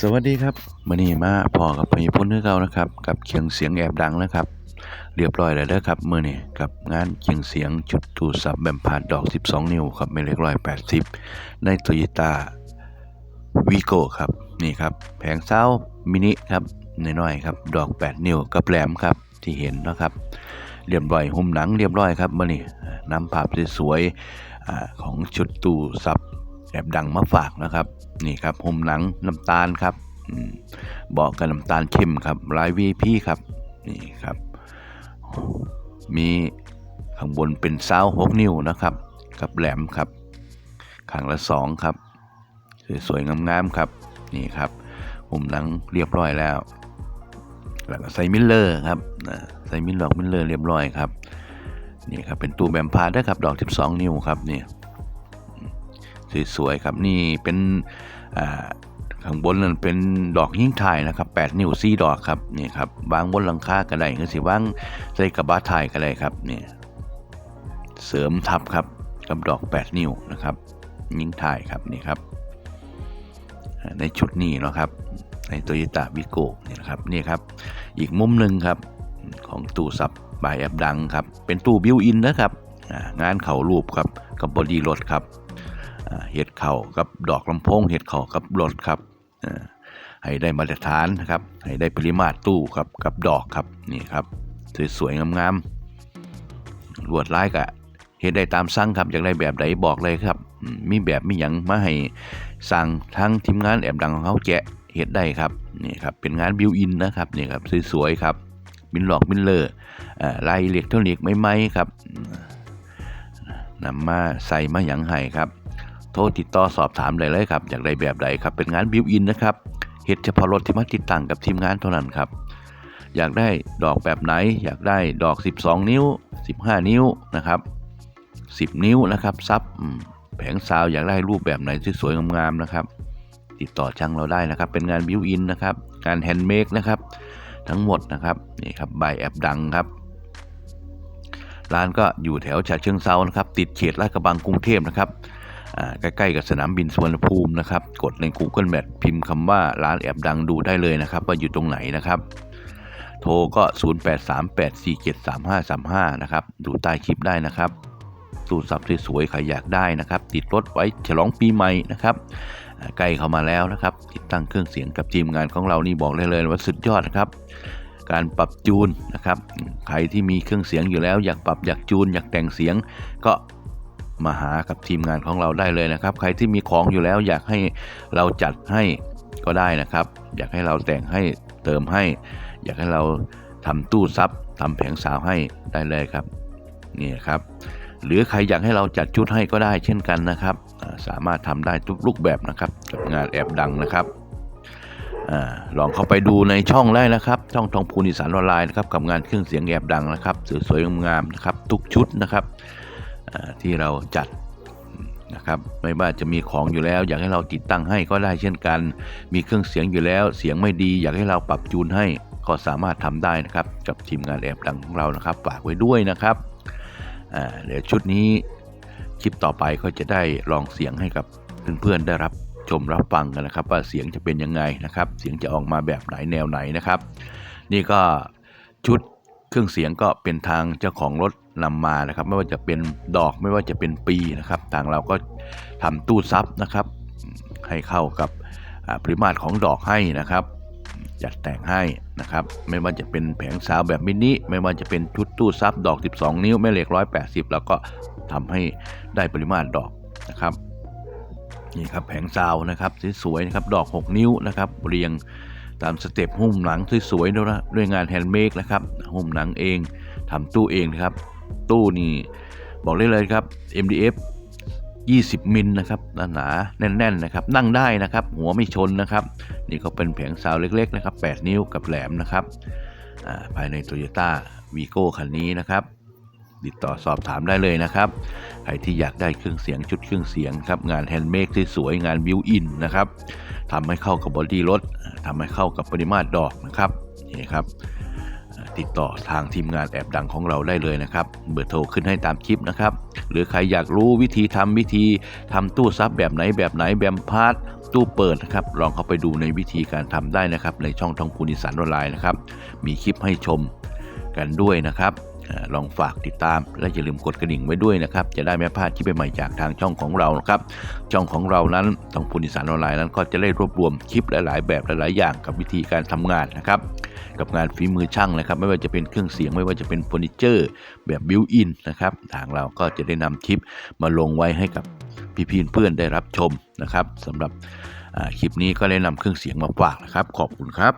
สวัสดีครับมื่อนี้มาพอกับพญพลนึกเก่านะครับ กับเคียงเสียงแอบดังนะครับ เรียบร้อยแล้วเด้อครับมื่อนี้กับงานเคียงเสียงจุดตูสับแบมพาดดอก 12 นิ้วครับไม่เล็กร้อยแปดสิบในโตโยต้าวีโก้ครับนี่ครับแผงเซ้ามินิครับน้อยๆครับดอก 8 นิ้วกับแหลมครับที่เห็นนะครับ เรียบร้อยหุ้มหนังเรียบร้อยครับมื่อนี้นำภาพสวยๆของชุดตู้สับแอบดังมาฝากนะครับ นี่ครับห่มหนังน้ำตาลครับเบาะกับน้ำตาลเข้มครับลายวีพีครับนี่ครับ มีข้างบนเป็นเซ้าหกนิ้วนะครับกับแหลมครับข้างละสองครับสวยๆงามๆครับนี่ครับห่มหนังเรียบร้อยแล้วแล้วก็ใส่มิลเลอร์ครับนะใส่มิลล็อกมิลเลอร์เรียบร้อยครับนี่ครับเป็นตู้แบมพาร์ดนะครับดอก 12 นิ้วครับเนี่ย สวยๆครับนี่เป็นข้างบนนั่นเป็นดอกยิ่งถ่ายนะครับ8นิ้ว4ดอกครับนี่ครับวางบนหลังคาก็ได้ก็สิวางใส่กระบะถ่ายก็ได้ครับนี่เสริมทับครับกับดอก 8 นิ้วนะครับ ยิ่งถ่ายครับนี่ครับ ในชุดนี้เนาะครับ ในโตโยต้าวิโก้นี่นะครับนี่ครับ อีกมุมหนึ่งครับของตู้ซับบายแอบดังครับ เป็นตู้บิวอินนะครับงานเข่ารูปครับกับบอดี้รถครับ เห็ดเข่ากับดอกลำโพงเห็ดเข่ากับรถครับให้ได้มาตรฐานนะครับให้ได้ปริมาตรตู้ครับกับดอกครับนี่ครับสวยๆงามๆลวดลายกะเห็ดได้ตามสั่งครับอยากได้แบบใดบอกเลยครับ มีแบบมีหยังมาให้สั่งทั้งทีมงานแอบดังของเขาแกะเห็ดได้ครับนี่ครับเป็นงานบิวอินนะครับนี่ครับสวยๆครับมินหลอกมินเลอร์ลายอิเล็กทรอนิกส์ไม่ๆครับนำมาใส่มาหยังให้ครับ โทรติดต่อสอบถามได้เลยครับอยากได้แบบใดครับเป็นงานบิวอินนะครับเฮ็ดเฉพาะรถที่มาติดตั้งกับทีมงานเท่านั้นครับอยากได้ดอกแบบไหน อยากได้ดอก 12 นิ้ว 15 นิ้วนะครับ 10 นิ้วนะครับซับแผงซาวอยากได้รูปแบบไหนที่สวยงามๆนะครับ ติดต่อช่างเราได้นะครับ เป็นงานบิวอินนะครับงานแฮนด์เมดนะครับทั้งหมดนะครับนี่ครับใบแอปดังครับร้านก็อยู่แถวฉะเชิงเซานะครับ ติดเขตลาดกระบังกรุงเทพนะครับ ใกล้ๆกับสนามบินสุวรรณภูมินะครับ กดใน Google Map พิมพ์คำว่าร้านแอบดังดูได้เลยนะครับ ว่าอยู่ตรงไหนนะครับ โทรก็ 0838473535 นะครับ ดูใต้คลิปได้นะครับตู้สับสวยๆใครอยากได้นะครับ ติดรถไว้ฉลองปีใหม่นะครับใกล้เข้ามาแล้วนะครับ ติดตั้งเครื่องเสียงกับทีมงานของเรานี่บอกได้เลยว่าสุดยอดนะครับ การปรับจูนนะครับ ใครที่มีเครื่องเสียงอยู่แล้ว อยากปรับอยากจูน อยากแต่งเสียง ก็ มาหากับทีมงานของเราได้เลยนะครับ ใครที่มีของอยู่แล้วอยากให้เราจัดให้ก็ได้นะครับ อยากให้เราแต่งให้เติมให้ อยากให้เราทำตู้ซับทำแผงสาวให้ได้เลยครับนี่ครับ หรือใครอยากให้เราจัดชุดให้ก็ได้เช่นกันนะครับ สามารถทำได้ทุกรูปแบบนะครับกับงานแอบดังนะครับอลองเข้าไปดูในช่องได้นะครับ ช่องทองพูนิสานออนไลน์นะครับกับงานเครื่องเสียงแอบดังนะครับสวยๆงามๆนะครับ ทุกชุดนะครับ ที่เราจัดนะครับไม่ว่าจะมีของอยู่แล้ว อยากให้เราติดตั้งให้ก็ได้เช่นกัน มีเครื่องเสียงอยู่แล้ว เสียงไม่ดีอยากให้เราปรับจูนให้ก็สามารถทำได้นะครับกับทีมงานแอบดังของเรานะครับฝากไว้ด้วยนะครับเดี๋ยวชุดนี้คลิปต่อไปก็จะได้ลองเสียงให้กับเพื่อนๆได้รับชมรับฟังกันนะครับ ว่าเสียงจะเป็นยังไงนะครับ เสียงจะออกมาแบบไหนแนวไหนนะครับ นี่ก็ชุด เครื่องเสียงก็เป็นทางเจ้าของรถนำมานะครับ ไม่ว่าจะเป็นดอกไม่ว่าจะเป็นปีนะครับ ทางเราก็ทำตู้ซับนะครับ ให้เข้ากับปริมาตรของดอกให้นะครับ จัดแต่งให้นะครับ ไม่ว่าจะเป็นแผงซาวแบบมินิไม่ว่าจะเป็นชุดตู้ซับดอก 12 นิ้วแม่เหล็ก 180 แล้วก็ทำให้ได้ปริมาตรดอกนะครับนี่ครับแผงซาวนะครับสวยๆนะครับดอก 6 นิ้วนะครับเรียง ตามสเต็ปหุ้มหนังสวยๆด้วยนะด้วยงานแฮนด์เมดนะครับหุ้มหนังเองทำตู้เองนะครับ ตู้นี่บอกได้เลยครับ MDF 20 มิลนะครับหนาแน่นๆนะครับ นั่งได้นะครับ หัวไม่ชนนะครับ นี่ก็เป็นแผงซาวเล็กๆนะครับ 8 นิ้วกับแหลมนะครับภายใน Toyota v ีโก้คันนี้นะครับ ติดต่อสอบถามได้เลยนะครับ ใครที่อยากได้เครื่องเสียงชุดเครื่องเสียงครับ งานแฮนด์เมดสวยๆงานบิวอินนะครับ ทำให้เข้ากับบอดี้รถทำให้เข้ากับปริมาตรดอกนะครับนี่ครับติดต่อทางทีมงานแอบดังของเราได้เลยนะครับ เบอร์โทรขึ้นให้ตามคลิปนะครับ หรือใครอยากรู้วิธีทำวิธีทำตู้ซับแบบไหนแบบไหนแบบพาร์ทตู้เปิดนะครับ ลองเข้าไปดูในวิธีการทำได้นะครับ ในช่องทองพูนิสานออนไลน์นะครับ มีคลิปให้ชมกันด้วยนะครับ ลองฝากติดตามและอย่าลืมกดกระดิ่งไว้ด้วยนะครับ จะได้ไม่พลาดคลิปใหม่จากทางช่องของเรานะครับ ช่องของเรานั้นทองพูนิสานออนไลน์นั้นก็จะได้รวบรวมคลิปหลาย ๆ แบบหลาย ๆ อย่างกับวิธีการทำงานนะครับ กับงานฝีมือช่างนะครับ ไม่ว่าจะเป็นเครื่องเสียงไม่ว่าจะเป็นเฟอร์นิเจอร์ แบบบิวอินนะครับทางเราก็จะได้นำคลิปมาลงไว้ให้กับพี่ๆเพื่อนได้รับชมนะครับสำหรับคลิปนี้ก็ได้นำเครื่องเสียงมาฝากนะครับ ขอบคุณครับ